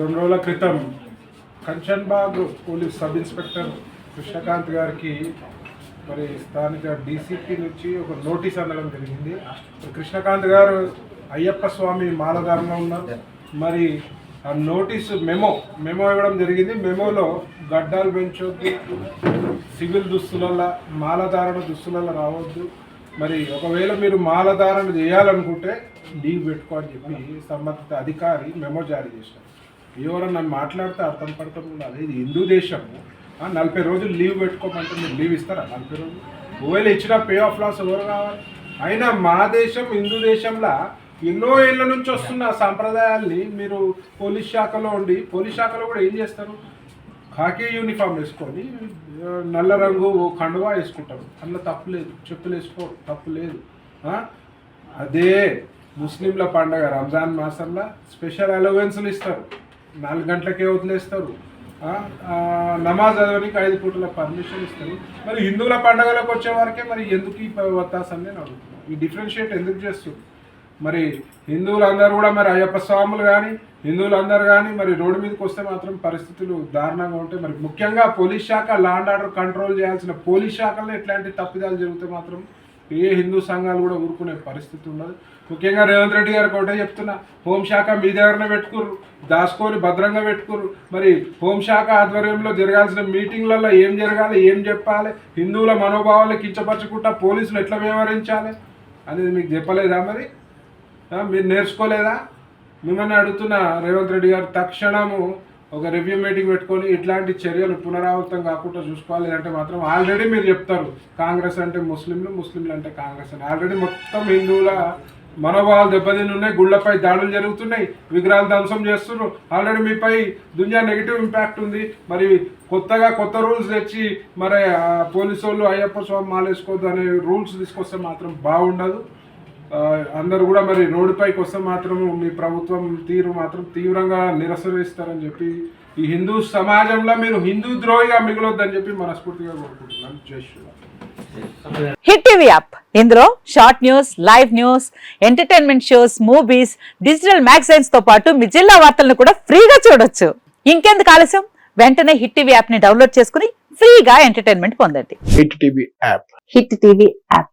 రెండు రోజుల క్రితం Kanchanbagh police sub inspector Krishnakanth గారికి మరి స్థానిక డీసీపీ నుంచి ఒక నోటీస్ అందడం జరిగింది. కృష్ణకాంత్ గారు అయ్యప్ప స్వామి మాలధారంలో ఉన్నారు. మరి ఆ నోటీసు మెమో మెమో ఇవ్వడం జరిగింది. మెమోలో గడ్డాలు పెంచొద్దు సివిల్ దుస్తులలో మాలధారణ దుస్తులలో రావద్దు. మరి ఒకవేళ మీరు మాలధారణ చేయాలనుకుంటే లీవ్ పెట్టుకో అని చెప్పి సంబంధిత అధికారి మెమో జారీ చేశారు. ఎవరన్నా నన్ను మాట్లాడితే అర్థం పడతాం ఉండాలి. ఇది హిందూ దేశము. నలభై రోజులు లీవ్ పెట్టుకోమంటే మీరు లీవ్ ఇస్తారా నలభై రోజులు? ఒకవేళ ఇచ్చిన పే ఆఫ్ లాస్ ఎవరు కావాలి అయినా మా దేశం హిందూ దేశంలో ఎన్నో ఏళ్ళ నుంచి వస్తున్న సాంప్రదాయాల్ని మీరు పోలీస్ శాఖలో ఉండి పోలీస్ శాఖలో కూడా ఏం చేస్తారు? ఖాకీ యూనిఫామ్ వేసుకొని నల్ల రంగు కండువా వేసుకుంటారు. అందులో తప్పు లేదు చెప్పులు వేసుకో తప్పు లేదు? అదే ముస్లింల పండగ రంజాన్ మాసంలో స్పెషల్ అలవెన్స్లు ఇస్తారు. నాలుగు గంటలకే వదిలేస్తారు. నమాజ్ చదవడానికి ఐదు పూటల పర్మిషన్ ఇస్తారు. మరి హిందువుల పండగలకు వచ్చే వారికే మరి ఎందుకు ఈ వత్తాసని నేను అడుగుతున్నాను ఈ డిఫరెన్షియేట్ ఎందుకు చేస్తుంది మరి హిందువులందరూ కూడా మరి అయ్యప్ప స్వాములు కానీ హిందువులందరూ కానీ మరి రోడ్డు మీదకి వస్తే మాత్రం పరిస్థితులు దారుణంగా ఉంటాయి. మరి ముఖ్యంగా పోలీస్ శాఖ లాండ్ ఆర్డర్ కంట్రోల్ చేయాల్సిన పోలీస్ శాఖలో ఇట్లాంటి తప్పిదాలు జరిగితే మాత్రం ఏ హిందూ సంఘాలు కూడా ఊరుకునే పరిస్థితి ఉండదు. ముఖ్యంగా రేవంత్ రెడ్డి గారికి ఒకటే చెప్తున్నా హోంశాఖ మీ దగ్గరనే పెట్టుకుర్రు దాచుకొని భద్రంగా పెట్టుకుర్రు. మరి హోంశాఖ ఆధ్వర్యంలో జరగాల్సిన మీటింగ్లలో ఏం జరగాలి ఏం చెప్పాలి హిందువుల మనోభావాలు కించపరచుకుంటా పోలీసులు ఎట్లా వ్యవహరించాలి అనేది మీకు చెప్పలేదా మరి? మీరు నేర్చుకోలేదా? మిమ్మల్ని అడుగుతున్న రేవంత్ రెడ్డి గారు తక్షణము ఒక రివ్యూ మీటింగ్ పెట్టుకొని ఇట్లాంటి చర్యలు పునరావృతం కాకుండా చూసుకోవాలి అంటే మాత్రం ఆల్రెడీ మీరు చెప్తారు. కాంగ్రెస్ అంటే ముస్లింలు ముస్లింలు అంటే కాంగ్రెస్ అని. ఆల్రెడీ మొత్తం హిందువుల మనోభావాలు దెబ్బతిని ఉన్నాయి గుళ్ళపై దాడులు జరుగుతున్నాయి విగ్రహాలు ధ్వంసం చేస్తున్నారు. ఆల్రెడీ మీపై దునియా నెగిటివ్ ఇంపాక్ట్ ఉంది. మరి కొత్తగా కొత్త రూల్స్ తెచ్చి మరి పోలీసు వాళ్ళు అయ్యప్ప స్వామి మాలేసుకోవద్దు అనే రూల్స్ తీసుకొస్తే మాత్రం బాగుండదు. అందరూ కూడా మరి రోడ్డుపైకి వస్తే మాత్రం మీ ప్రభుత్వం తీరు మాత్రం తీవ్రంగా నిరసరిస్తారని చెప్పి ఈ హిందూ సమాజంలో మీరు హిందూ ద్రోహిగా మిగలొద్దని చెప్పి మనస్ఫూర్తిగా కోరుకుంటున్నాను జై శ్రీరామ్. Hit TV app. ఇందులో short news live news entertainment shows movies digital మ్యాగజైన్స్తో పాటు మీ జిల్లా వార్తలను కూడా ఫ్రీగా చూడొచ్చు. ఇంకెందుకు ఆలస్యం? వెంటనే హిట్ టీవీ యాప్ని డౌన్లోడ్ చేసుకుని ఫ్రీగా ఎంటర్టైన్మెంట్ పొందండి. Hit TV app. Hit TV app.